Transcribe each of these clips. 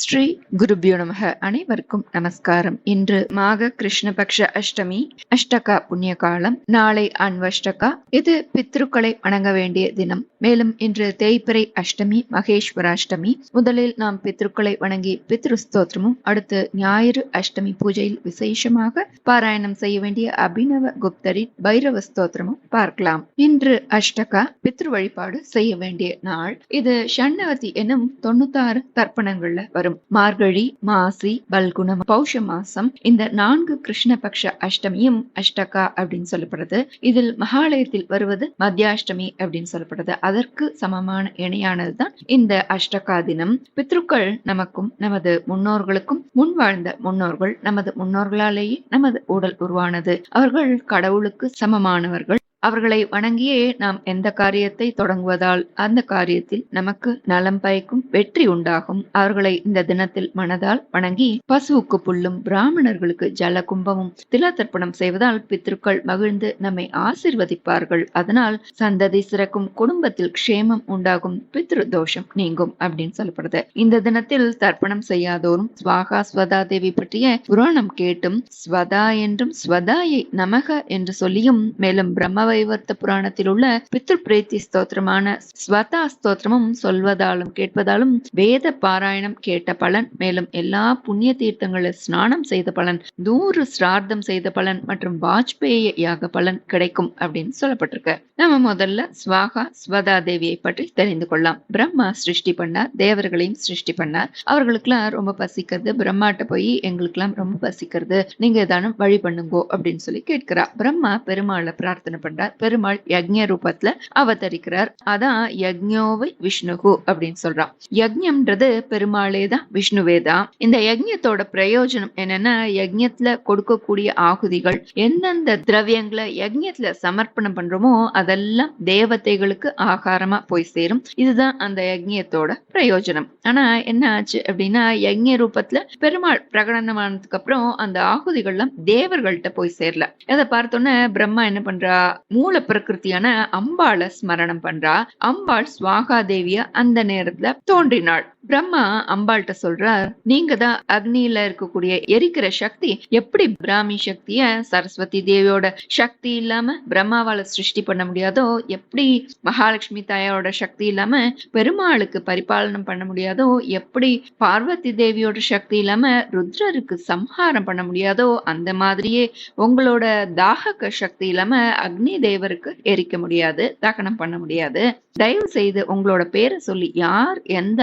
ஸ்ரீ குருபியோ நமக. அனைவருக்கும் நமஸ்காரம். இன்று மாக கிருஷ்ணபக்ஷ அஷ்டமி அஷ்டகா புண்ணிய காலம் நாளை அன்வஷ்டகா. இது பித்ருக்களை வணங்க வேண்டிய தினம். மேலும் இன்று தேய்பிரை அஷ்டமி மகேஸ்வராஷ்டமி. முதலில் நாம் பித்ருக்களை வணங்கி பித்ரு ஸ்தோத்திரமும் அடுத்து ஞாயிறு அஷ்டமி பூஜையில் விசேஷமாக பாராயணம் செய்ய வேண்டிய அபிநவ குப்தரின் பைரவ ஸ்தோத்திரமும் பார்க்கலாம். இன்று அஷ்டகா பித்ரு வழிபாடு செய்ய வேண்டிய நாள். இது ஷண்ணவதி எனும் தொண்ணூத்தாறு தர்ப்பணங்கள்ல வரும். மார்கழி மாசி பல்குணம் பௌஷ மாசம் இந்த நான்கு கிருஷ்ணபக்ஷ அஷ்டமியும் அஷ்டகா அப்படின்னு சொல்லப்படுது. இதில் மகாலயத்தில் வருவது மத்தியாஷ்டமி அப்படின்னு சொல்லப்படுது. அதற்கு சமமான இணையானதுதான் இந்த அஷ்டகா தினம். பித்ருக்கள் நமக்கும் நமது முன்னோர்களுக்கும் முன் வாழ்ந்த முன்னோர்கள் நமது முன்னோர்களாலேயே நமது உடல் உருவானது. அவர்கள் கடவுளுக்கு சமமானவர்கள். அவர்களை வணங்கியே நாம் எந்த காரியத்தை தொடங்குவதால் அந்த காரியத்தில் நமக்கு நலம் பயக்கும் வெற்றி உண்டாகும். அவர்களை இந்த தினத்தில் மனதால் வணங்கி பசுவுக்கு புல்லும் பிராமணர்களுக்கு ஜல கும்பமும் திலதர்ப்பணம் செய்வதால் பித்ருக்கள் மகிழ்ந்து நம்மை ஆசிர்வதிப்பார்கள். அதனால் சந்ததி சிறக்கும் குடும்பத்தில் க்ஷேமம் உண்டாகும் பித்ரு தோஷம் நீங்கும் அப்படின்னு சொல்லப்படுது. இந்த தினத்தில் தர்ப்பணம் செய்யாதோரும் ஸ்வாகா ஸ்வதா தேவி பற்றிய புராணம் கேட்டும் ஸ்வதா என்றும் ஸ்வதாயை நமக என்று சொல்லியும் மேலும் பிரம்மவை வைவர்த்த புராணத்தில் உள்ள பித்ரு பிரேத்தி ஸ்தோத்திரமான ஸ்வதா ஸ்தோத்திரமும் சொல்வதாலும் கேட்பதாலும் வேத பாராயணம் கேட்ட பலன் மேலும் எல்லா புண்ணிய தீர்த்தங்களில் ஸ்நானம் செய்த பலன் நூறு சிரார்த்தம் செய்த பலன் மற்றும் வாஜ்பேய யாக பலன் கிடைக்கும் அப்படின்னு சொல்லப்பட்டிருக்கு. நம்ம முதல்ல ஸ்வாகா ஸ்வதா தேவியை பற்றி தெரிந்து கொள்ளலாம். பிரம்மா சிருஷ்டி பண்ணார் தேவர்களையும் சிருஷ்டி பண்ணார். அவர்களுக்கெல்லாம் ரொம்ப பசிக்கிறது பிரம்மாட்ட போய் எங்களுக்கெல்லாம் ரொம்ப பசிக்கிறது நீங்க ஏதானும் வழி பண்ணுங்கோ அப்படின்னு சொல்லி கேட்கிறா. பிரம்மா பெருமாளை பிரார்த்தனை பண்றார் பெருமாள் யக்ஞ ரூபத்துல அவதரிக்கிறார். அதான் யக்ஞோவை விஷ்ணுகு அப்படின்னு சொல்றான். யக்ஞம்ன்றது பெருமாளே தான் விஷ்ணுவே தான் இந்த யக்ஞத்தோட பிரயோஜனம் என்னன்னா யக்ஞத்துல கொடுக்கக்கூடிய ஆகுதிகள் எந்தெந்த திரவியங்களை யக்ஞத்துல சமர்ப்பணம் பண்றோமோ அதெல்லாம் தேவதைகளுக்கு ஆகாரமா போய் சேரும். இதுதான் அந்த யக்ஞத்தோட பிரயோஜனம். ஆனா என்ன ஆச்சு அப்படின்னா யக்ஞ ரூபத்துல பெருமாள் பிரகடனமானதுக்கு அப்புறம் அந்த ஆகுதிகள்லாம் தேவர்கள்ட்ட போய் சேரல. அதை பார்த்தோன்னே பிரம்மா என்ன பண்றா? மூல பிரகிருத்தியான அம்பாளை ஸ்மரணம் பண்றா. அம்பாள் ஸ்வாகா தேவிய அந்த நேரத்துல தோன்றினாள். பிரம்மா அம்பாள்கிட்ட சொல்றார் நீங்க தான் அக்னியில இருக்கக்கூடிய எரிக்கிற சக்தி எப்படி பிராமி சக்திய சரஸ்வதி தேவியோட சக்தி இல்லாம பிரம்மாவால சிருஷ்டி பண்ண முடியாதோ எப்படி மகாலட்சுமி தாயோட சக்தி இல்லாம பெருமாளுக்கு பரிபாலனம் பண்ண முடியாதோ எப்படி பார்வதி தேவியோட சக்தி இல்லாம ருத்ரருக்கு சம்ஹாரம் பண்ண முடியாதோ அந்த மாதிரியே உங்களோட தாகக்க சக்தி இல்லாம அக்னி தேவருக்கு எரிக்க முடியாது தகனம் பண்ண முடியாது. தயவு செய்து உங்களோட பேரை சொல்லி யார் எந்த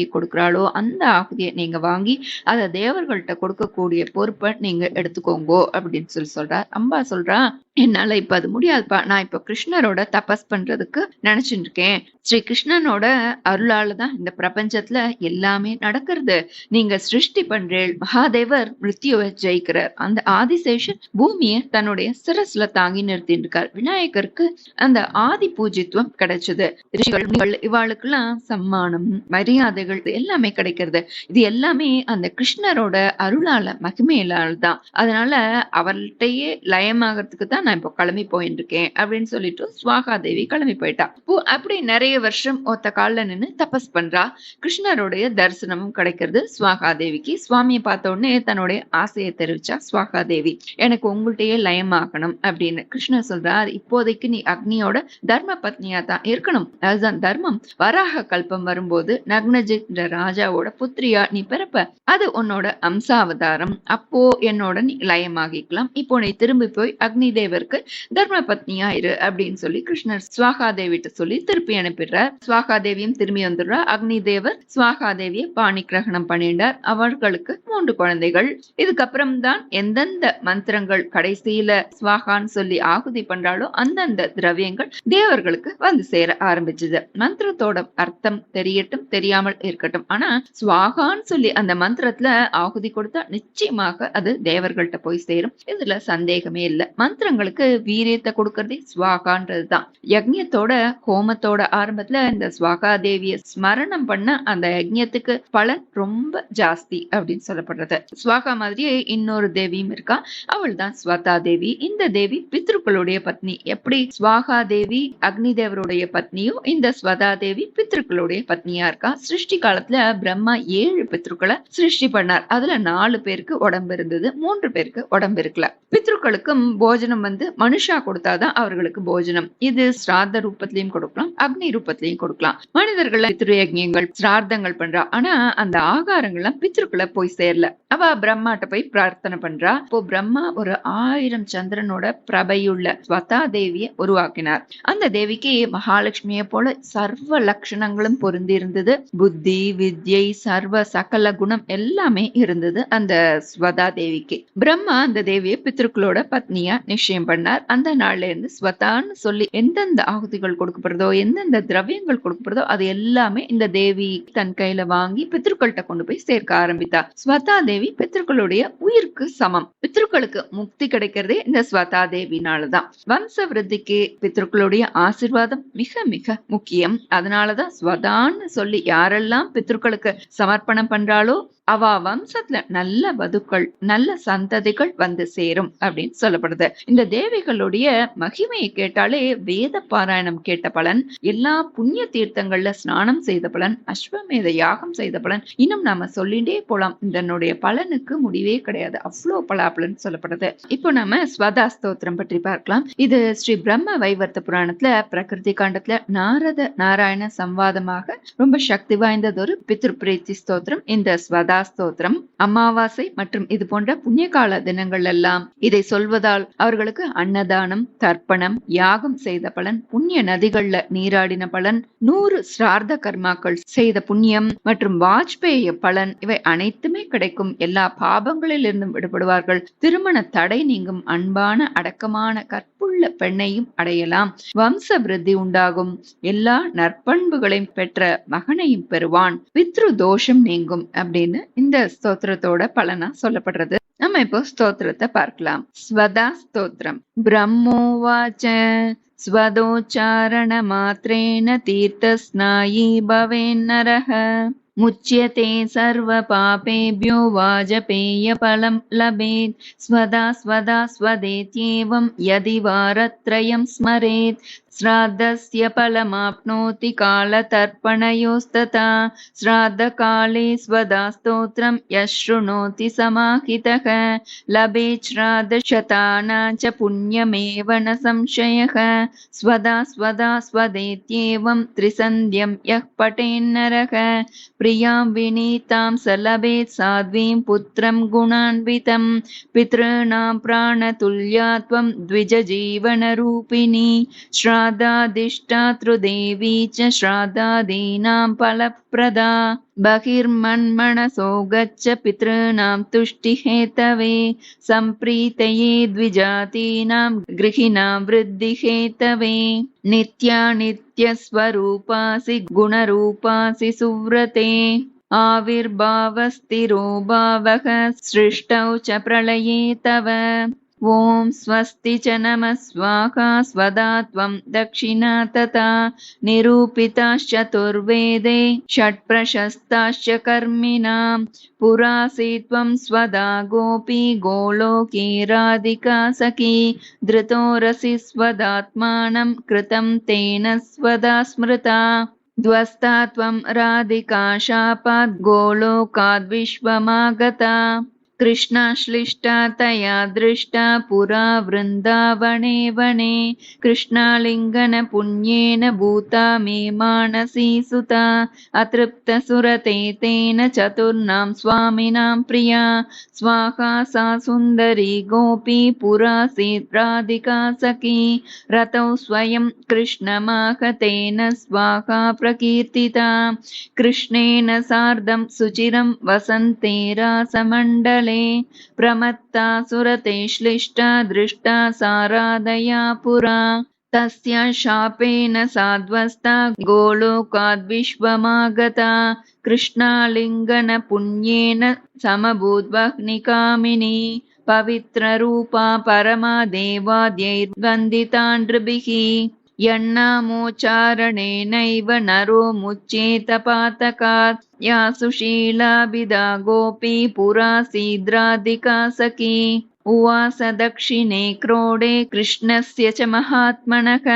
ஆகுதியை கொடுக்குறாளோ அந்த ஆகுதியை நீங்க வாங்கி அதை தேவர்கள்ட்ட கொடுக்கக்கூடிய பொறுப்பை நீங்க எடுத்துக்கோங்கோ அப்படின்னு சொல்லி சொல்றார். அம்பா சொல்றா என்னால இப்ப அது முடியாதுப்பா. நான் இப்ப கிருஷ்ணரோட தபஸ் பண்றதுக்கு நினைச்சிட்டு இருக்கேன். ஸ்ரீ கிருஷ்ணனோட அருளால தான் இந்த பிரபஞ்சத்துல எல்லாமே நடக்கிறது. நீங்க சிருஷ்டி பண்றேள் மகாதேவர் மிருத்யுவை ஜெயிக்கிறார். அந்த ஆதிசேஷன் பூமியை தன்னுடைய சிரஸ்ல தாங்கி நிறுத்திட்டு இருக்கார். விநாயகருக்கு அந்த ஆதி பூஜித்துவம் கிடைச்சது. ரிஷிகள் இவாளுக்கெல்லாம் சம்மானம் மரியாதைகள் எல்லாமே கிடைக்கிறது. இது எல்லாமே அந்த கிருஷ்ணரோட அருளால மகிமையிலால் தான். அதனால அவர்கிட்டயே லயமாகறதுக்கு தான் நான் இப்போ கிளம்பி போயிட்டு இருக்கேன் அப்படின்னு சொல்லிட்டு சுவாகா தேவி கிளம்பி போயிட்டா. அப்படி நிறைய வருஷம் ஒத்த காலில் நின்று தபஸ் பண்றா. கிருஷ்ணருடைய தரிசனமும் கிடைக்கிறது சுவாகா தேவிக்கு சுவாமியை பார்த்த உடனே தன்னுடைய ஆசையை தெரிவிச்சா சுவாகா தேவி எனக்கு உங்கள்கிட்டயே லயமாகணும் அப்படின்னு கிருஷ்ணர் சொல்றார். இப்போதைக்கு நீ அக்னியோட தர்ம பத்னியா தான் இருக்கணும். அதுதான் தர்மம். வராக கல்பம் வரும்போது நக்னஜின்ற ராஜாவோட புத்திரியா நீ பிறப்ப அது உன்னோட அம்சாவதாரம். அப்போ என்னோட நீ லயமாகிக்கலாம். இப்போ நீ திரும்பி போய் அக்னி தேவருக்கு தர்ம பத்னியா இரு அப்படின்னு சொல்லி கிருஷ்ணர் சுவாகா தேவிட்ட சொல்லி திருப்பி அனுப்பி அனுப்பிடுறார் சுவாகா தேவியும் திரும்பி வந்துடுறா அக்னி தேவர் சுவாகா தேவியை பாணி கிரகணம் பண்ணிட்டார். அவர்களுக்கு மூன்று குழந்தைகள். இதுக்கப்புறம் தான் எந்தெந்த மந்திரங்கள் கடைசியில சுவாகான்னு சொல்லி ஆகுதி பண்றாலோ அந்தந்த திரவியங்கள் தேவர்களுக்கு வந்து சேர ஆரம்பிச்சது. மந்திரத்தோட அர்த்தம் தெரியட்டும் தெரியாமல் இருக்கட்டும். ஆனா சுவாகான்னு சொல்லி அந்த மந்திரத்துல ஆகுதி கொடுத்தா நிச்சயமாக அது தேவர்கள்ட்ட போய் சேரும். இதுல சந்தேகமே இல்லை. மந்திரங்களுக்கு வீரியத்தை கொடுக்கறதே சுவாகான்றது தான் யக்ஞத்தோட ஹோமத்தோட ஆரம்பம் ஆரம்பத்துல இந்த ஸ்வாகா தேவிய ஸ்மரணம் பண்ண அந்த யஜ்யத்துக்கு பலன் ரொம்ப ஜாஸ்தி அப்படின்னு சொல்லப்படுறது. ஸ்வாகா மாதிரியே இன்னொரு தேவியும் இருக்கா. அவள் தான் ஸ்வதா தேவி இந்த தேவி பித்ருக்களுடைய பத்னி. எப்படி ஸ்வாகா தேவி அக்னி தேவருடைய பத்னியோ இந்த ஸ்வதா தேவி பித்ருக்களுடைய பத்னியா இருக்கா. சிருஷ்டி காலத்துல பிரம்மா ஏழு பித்ருக்களை சிருஷ்டி பண்ணார். அதுல நாலு பேருக்கு உடம்பு இருந்தது. மூன்று பேருக்கு உடம்பு இருக்கல. பித்ருக்களுக்கும் போஜனம் வந்து மனுஷா கொடுத்தாதான் அவர்களுக்கு போஜனம். இது ஸ்ராத்த ரூபத்திலையும் கொடுக்கலாம். அக்னி ரூபத்திலையும் கொடுக்கலாம். மனிதர்கள் பித்ருயஜங்கள் சிரார்த்தங்கள் பண்றா. ஆனா அந்த ஆகாரங்கள் எல்லாம் பித்ருக்குள்ள போய் சேரல. அவ பிரம்மாட்ட போய் பிரார்த்தனை பண்றா. இப்போ பிரம்மா ஒரு ஆயிரம் சந்திரனோட பிரபையுள்ள ஸ்வதா தேவிய உருவாக்கினார். அந்த தேவிக்கு மகாலட்சுமியை போல சர்வ லட்சணங்களும் பொருந்தி இருந்தது புத்தி வித்யை சர்வ சகல குணம் எல்லாமே இருந்தது அந்த ஸ்வதா தேவிக்கு. பிரம்மா அந்த தேவியை பித்ருக்களோட பத்னியா நிச்சயம் பண்ணார். அந்த நாள்ல இருந்து ஸ்வதான்னு சொல்லி எந்தெந்த ஆகுதிகள் கொடுக்கப்படுறதோ எந்தெந்த திரவியங்கள் கொடுக்கப்படுதோ அது எல்லாமே இந்த தேவி தன் கையில வாங்கி பித்ருக்கள்கிட்ட கொண்டு போய் சேர்க்க ஆரம்பித்தா. ஸ்வதா தேவி பித்ருக்களுடைய உயிருக்கு சமம். பித்ருக்களுக்கு முக்தி கிடைக்கிறதே இந்த ஸ்வதா தேவினாலதான். வம்ச விருத்திக்கு பித்ருக்களுடைய ஆசிர்வாதம் மிக மிக முக்கியம். அதனாலதான் ஸ்வதான்னு சொல்லி யாரெல்லாம் பித்ருக்களுக்கு சமர்ப்பணம் பண்றாலோ அவ வம்சத்துல நல்ல வதுக்கள் நல்ல சந்ததிகள் வந்து சேரும் அப்படின்னு சொல்லப்படுது. இந்த தேவிகளுடைய மகிமையை கேட்டாலே வேத பாராயணம் கேட்ட பலன் எல்லா புண்ணிய தீர்த்தங்கள்ல ஸ்நானம் செய்த பலன் அஸ்வமேத யாகம் செய்த பலன் இன்னும் நாம சொல்லிட்டே போலாம். இதனுடைய பலனுக்கு முடிவே கிடையாது. அவ்வளோ பலாபலன் சொல்லப்படுது. இப்போ நாம ஸ்வதா ஸ்தோத்திரம் பற்றி பார்க்கலாம். இது ஸ்ரீ பிரம்ம வைவர்த்த புராணத்துல பிரகிருதி காண்டத்துல நாரத நாராயண சம்வாதமாக ரொம்ப சக்தி வாய்ந்ததொரு பித்ரு பிரீத்தி ஸ்தோத்திரம் இந்த ஸ்வதா ஸ்தோத்திரம் அமாவாசை மற்றும் இது போன்ற புண்ணிய கால தினங்கள் எல்லாம் இதை சொல்வதால் அவர்களுக்கு அன்னதானம் தர்ப்பணம் யாகம் செய்த பலன் புண்ணிய நதிகள்ல நீராடின பலன் நூறு சிரார்த்த கர்மாக்கள் செய்த புண்ணியம் மற்றும் வாஜ்பேய பலன் இவை அனைத்துமே கிடைக்கும். எல்லா பாபங்களில் இருந்தும் விடுபடுவார்கள். திருமண தடை நீங்கும் அன்பான அடக்கமான கற்புள்ள பெண்ணையும் அடையலாம். வம்ச விருத்தி உண்டாகும். எல்லா நற்பண்புகளையும் பெற்ற மகனையும் பெறுவான். பித்ரு தோஷம் நீங்கும் அப்படின்னு இந்த ஸ்தோத்திரத்தோட பலனா சொல்லப்படுறது நம்ம இப்போ ஸ்தோத்திரத்தை பார்க்கலாம் ஸ்வதா ஸ்தோத்திரம் பிரம்மோவாச்ச स्वदोच्चारण मात्रेण तीर्थस्नायी भवेन्नरः मुच्यते सर्वपापेभ्यो वाजपेयफलं लभेत् स्वदा स्वदा स्वदेत्येवं यदि वारत्रयं स्मरेत् श्राद्धस्य फलमाप्नोति कालतर्पणयोस्तथा। श्राद्धकाले स्वदा स्तोत्रं यः शृणोति समाहितः। लभेत् श्राद्धशताना च पुण्यमेव न संशयः। स्वदा स्वदा स्वदेत्येवं त्रिसन्ध्यं यः पठेन्नरः प्रियाँ विनीतां स लभेत् साध्वीं पुत्रं गुणान्वितं। पितॄणां प्राणतुल्या त्वं द्विजजीवनरूपिणी श्राद्धादिष्टातृदेवी च श्राद्धादीनां फलप्रदा। बहिर्मन्मनसो गच्छ पितॄणां तुष्टिहेतवे। सम्प्रीतये द्विजातीनां गृहिणां वृद्धिहेतवे। नित्या नित्यस्वरूपासि गुणरूपासि सुव्रते। आविर्भावस्तिरो भावः सृष्टौ च प्रलये तव ॐ स्वस्ति च नमः स्वाहा स्वदा त्वं दक्षिणा तथा निरूपिताश्चतुर्वेदे षट्प्रशस्ताश्च कर्मिणां पुरासि त्वं स्वदा गोपी गोलोके राधिका सखी धृतोरसि स्वदात्मानं कृतं तेन स्वदा स्मृता। ध्वस्ता त्वं राधिका शापात् गोलोकाद्विश्वमागता कृष्णाश्लिष्टा तया दृष्टा पुरा वृन्दावने वने कृष्णालिङ्गनपुण्येन भूता मे मानसी सुता अतृप्तसुरते तेन चतुर्णां स्वामिनां प्रिया स्वाहा सा सुन्दरी गोपी पुरासीत् राधिका सखी रतौ स्वयं कृष्णमाहतेन स्वाहा प्रकीर्तिता कृष्णेन सार्धं सुचिरं वसन्ते रासमण्डले प्रमत्ता सुरते श्लिष्टा दृष्टा साराधया पुरा। तस्य शापेन साध्वस्ता गोलोकाद्विश्वमागता। कृष्णालिङ्गनपुण्येन समभूद्वह्निकामिनी। पवित्ररूपा परमा देवाद्यैर्वन्दिता नृभिः यण्णामोच्चारणेनैव नरो मुच्येत पातकात् या सुशीलाभिदा गोपी पुरासीद्राधिका सखी। उवास दक्षिणे क्रोडे कृष्णस्य च महात्मनः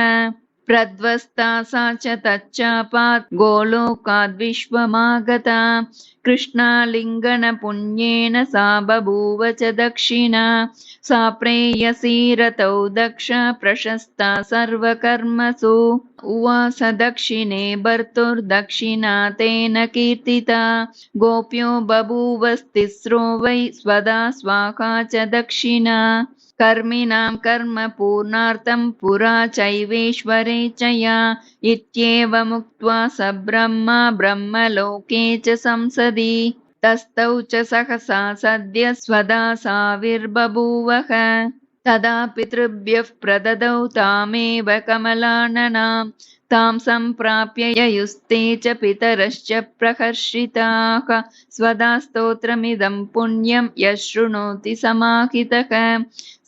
प्रध्वस्ता सा च तच्चापात् गोलोकाद्विश्वमागता कृष्णालिङ्गनपुण्येन सा बभूव च दक्षिणा। सा प्रेयसी रतौ दक्ष प्रशस्ता सर्वकर्मसु। उवास दक्षिणे भर्तुर्दक्षिणा तेन कीर्तिता। गोप्यो बभूवस्तिस्रो वै स्वदा स्वाहा च दक्षिणा कर्मिणां कर्म पूर्णार्थं पुरा चैवेश्वरे च या। इत्येवमुक्त्वा स ब्रह्मा ब्रह्मलोके च संसदि। तस्थौ च सहसा सद्य स्वदा साविर्बभूवः। तदा पितृभ्यः प्रददौ तामेव कमलाननां तां सम्प्राप्य ययुस्ते च पितरश्च प्रकर्षिताः स्वदा स्तोत्रमिदं पुण्यं यः शृणोति समाहितः।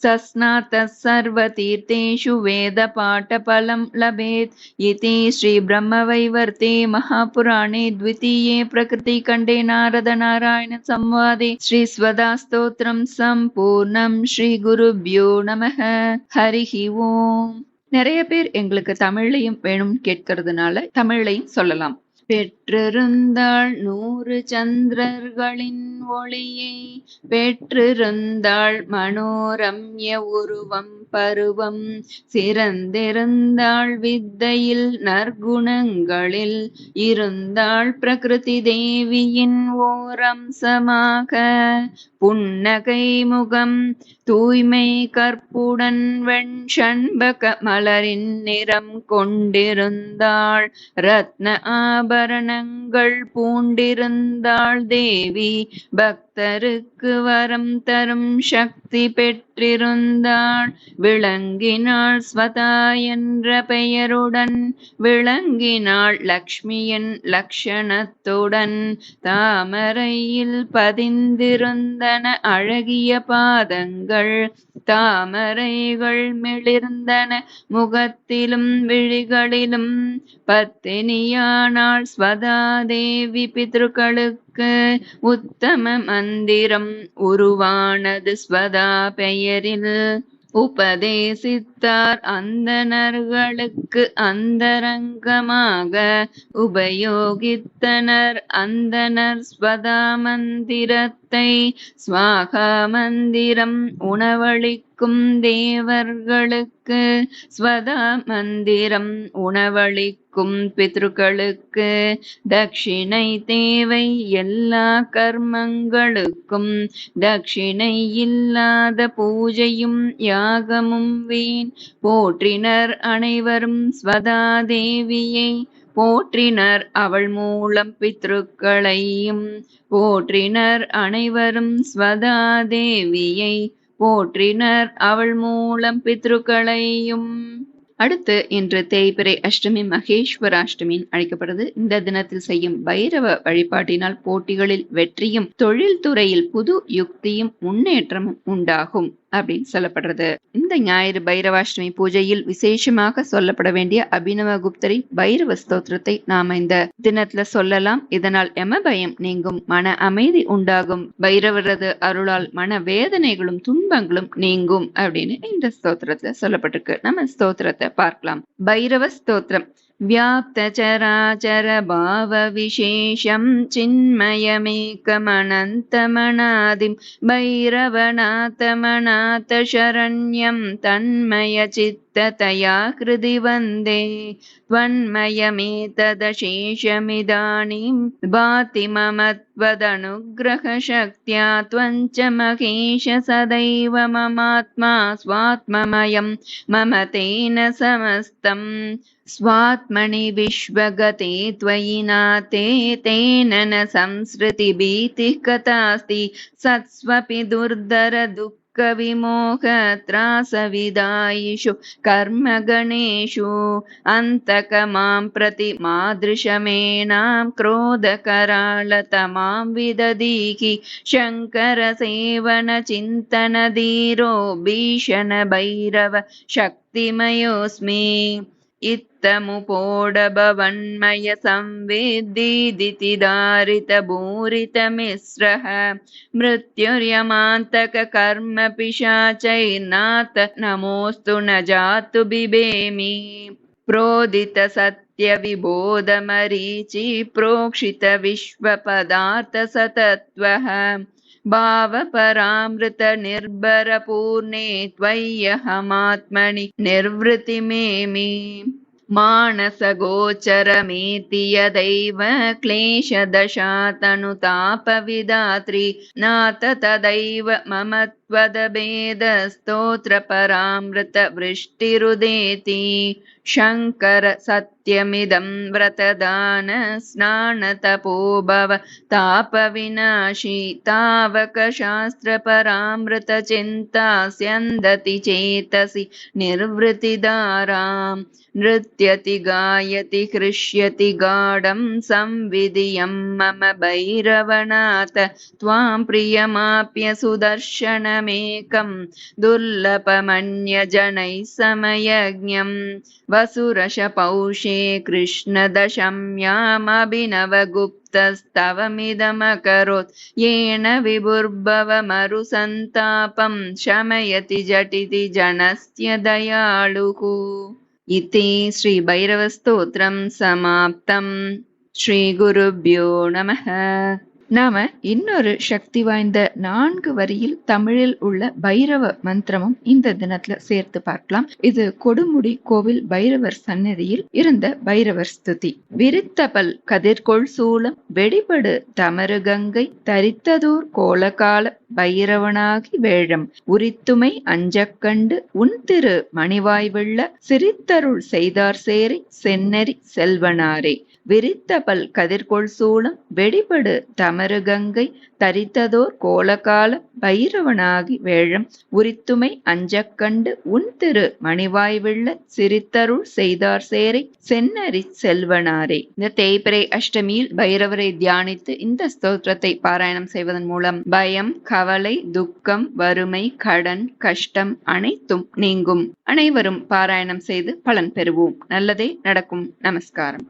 सस्नातः सर्वतीर्थेषु वेदपाठफलं लभेत्। इति श्रीब्रह्मवैवर्ते महापुराणे द्वितीये प्रकृतिखण्डे नारदनारायणसंवादे श्रीस्वदास्तोत्रं सम्पूर्णं श्रीगुरुभ्यो नमः। हरिः ओम्। நிறைய பேர் எங்களுக்கு தமிழ்லையும் வேணும்னு கேட்கறதுனால தமிழ்லையும் சொல்லலாம். பெற்றிருந்தாள் நூறு சந்திரர்களின் ஒளியை பெற்றிருந்தாள் மனோரம்ய உருவம் பருவம் சிறந்திருந்தாள் வித்தையில் நற்குணங்களில் இருந்தாள் பிரகிருதி தேவியின் ஓரம்சமாக புன்னகை முகம் தூய்மை கற்புடன் வெண் சண்பக மலரின் நிறம் கொண்டிருந்தாள். ரத்ன ஆபரணங்கள் பூண்டிருந்தாள். தேவி பக்தருக்கு வரம் தரும் சக்தி பெற்றிருந்தாள். விளங்கினாள் ஸ்வதா என்ற பெயருடன் விளங்கினாள் லக்ஷ்மியின் லக்ஷணத்துடன். தாமரையில் பதிந்திருந்தன அழகிய பாதங்கள் தாமரைகள் மிளிர்ந்தன. முகத்திலும் விழிகளிலும் பத்தினியானாள் ஸ்வதா தேவி பித்ருக்களுக்கு உத்தம மந்திரம் உருவானது ஸ்வதா பெயரில். உபதேசித்தார் அந்தணர்களுக்கு அந்தரங்கமாக. உபயோகித்தனர் அந்தனர் ஸ்வதா மந்திரத்தை ஸ்வாகா மந்திரம் உணவளிக்கும் தேவர்களுக்கு. ஸ்வதா மந்திரம் உணவளிக்கும் பித்ருக்களுக்கு தட்சிணை தேவை. எல்லா கர்மங்களுக்கும் தட்சிணை இல்லாத பூஜையும் யாகமும் வீண். போற்றினர் அனைவரும் ஸ்வதா தேவியை. போற்றினர் அவள் மூலம் பித்ருக்களையும். போற்றினர் அனைவரும் ஸ்வதா தேவியை. போற்றினர் அவள் மூலம் பித்ருக்களையும். அடுத்து இன்று தேய்பிரை அஷ்டமி மகேஸ்வராஷ்டமி அழைக்கப்படுது. இந்த தினத்தில் செய்யும் பைரவ வழிபாட்டினால் போட்டிகளில் வெற்றியும் தொழில் துறையில் புது யுக்தியும் முன்னேற்றமும் உண்டாகும். அப்படின்னு சொல்லப்படுறது. இந்த ஞாயிறு பைரவாஷ்டமி பூஜையில் விசேஷமாக சொல்லப்பட வேண்டிய அபினவ குப்தரின் பைரவ ஸ்தோத்திரத்தை நாம இந்த தினத்துல சொல்லலாம். இதனால் எம பயம் நீங்கும் மன அமைதி உண்டாகும். பைரவரது அருளால் மன வேதனைகளும் துன்பங்களும் நீங்கும் அப்படின்னு இந்த ஸ்தோத்திரத்துல சொல்லப்பட்டிருக்கு. நம்ம ஸ்தோத்திரத்தை பார்க்கலாம். பைரவ ஸ்தோத்திரம். व्याप्तचराचरभावविशेषं चिन्मयमेकमनन्तमनादिं भैरवनाथमनाथशरण्यं तन्मयचित्ततया हृदि वन्दे। त्वन्मयमेतदशेषमिदानीं भाति मम त्वदनुग्रहशक्त्या त्वञ्च महेश सदैव ममात्मा स्वात्ममयं मम तेन समस्तम् स्वात्मनि विश्वगते त्वयि नाते तेन न संसृतिभीतिः कथास्ति सत्स्वपि दुर्धर दुःखविमोहत्रासविदायिषु कर्मगणेषु। अन्तक मां प्रति मादृशमेनां क्रोधकराळतमां विदधीहि। शङ्करसेवनचिन्तनधीरो भीषण भैरव शक्तिमयोऽस्मि मुपोडभवन्मय संवि दिदिति धारितभूरितमिश्रः मृत्युर्यमान्तकर्म नमोऽस्तु न जातु बिबेमि प्रोदित सत्यविबोधमरीचि प्रोक्षितविश्वपदार्थसतत्वः भावपरामृत निर्भरपूर्णे त्वय्यहमात्मनि निर्वृतिमेमि। मानसगोचरमेति यदैव क्लेशदशातनुतापविदात्री नाथ तदैव मम त्वदभेदस्तोत्रपरामृतवृष्टिरुदेति। शङ्कर सत्यमिदं व्रतदान स्नानतपो भव तापविनाशी तावकशास्त्रपरामृतचिन्ता स्यन्दति चेतसि निर्वृतिदाराम् नृत्यति गायति हृष्यति गाढं संविधियं मम भैरवनाथ। त्वां प्रियमाप्य मेकम् दुर्लभमन्यजनैः समयज्ञं वसुरशपौषे कृष्णदशम्यामभिनवगुप्तस्तवमिदमकरोत् येन विभुर्भवमरुसन्तापं शमयति झटिति जनस्य दयालुः इति श्रीभैरवस्तोत्रं समाप्तम् श्रीगुरुभ्यो नमः। நாம இன்னொரு சக்தி வாய்ந்த நான்கு வரியில் தமிழில் உள்ள பைரவ மந்திரமும் இந்த தினத்துல சேர்த்து பார்க்கலாம். இது கொடுமுடி கோவில் பைரவர் சன்னதியில் இருந்த பைரவர் ஸ்துதி. விரித்தபல் கதிர்கொள் சூலம் வெடிபடு தமரு கங்கை தரித்ததோர் கோலகால பைரவனாகி வேழம். உரித்துமை அஞ்சக்கண்டு உன் திரு மணிவாய் வெள்ள சிரித்தருள் செய்தார் சேரி சென்னரி செல்வனாரே. விரித்தபல் கதிர்கொள் சூளம் வெடிபடு தமருகங்கை தரித்ததோர் கோலகால பைரவனாகி வேழம் உரித்துமை அஞ்சக்கண்டு உன் திரு மணிவாய் வெள்ள சிரித்தருள் செய்தார் சேரை சென்னறி செல்வனாரே. இந்த தேய்பிரை அஷ்டமியில் பைரவரை தியானித்து இந்த ஸ்தோத்திரத்தை பாராயணம் செய்வதன் மூலம் பயம் கவலை துக்கம் வறுமை கடன் கஷ்டம் அனைத்தும் நீங்கும். அனைவரும் பாராயணம் செய்து பலன் பெறுவோம். நல்லதே நடக்கும். நமஸ்காரம்.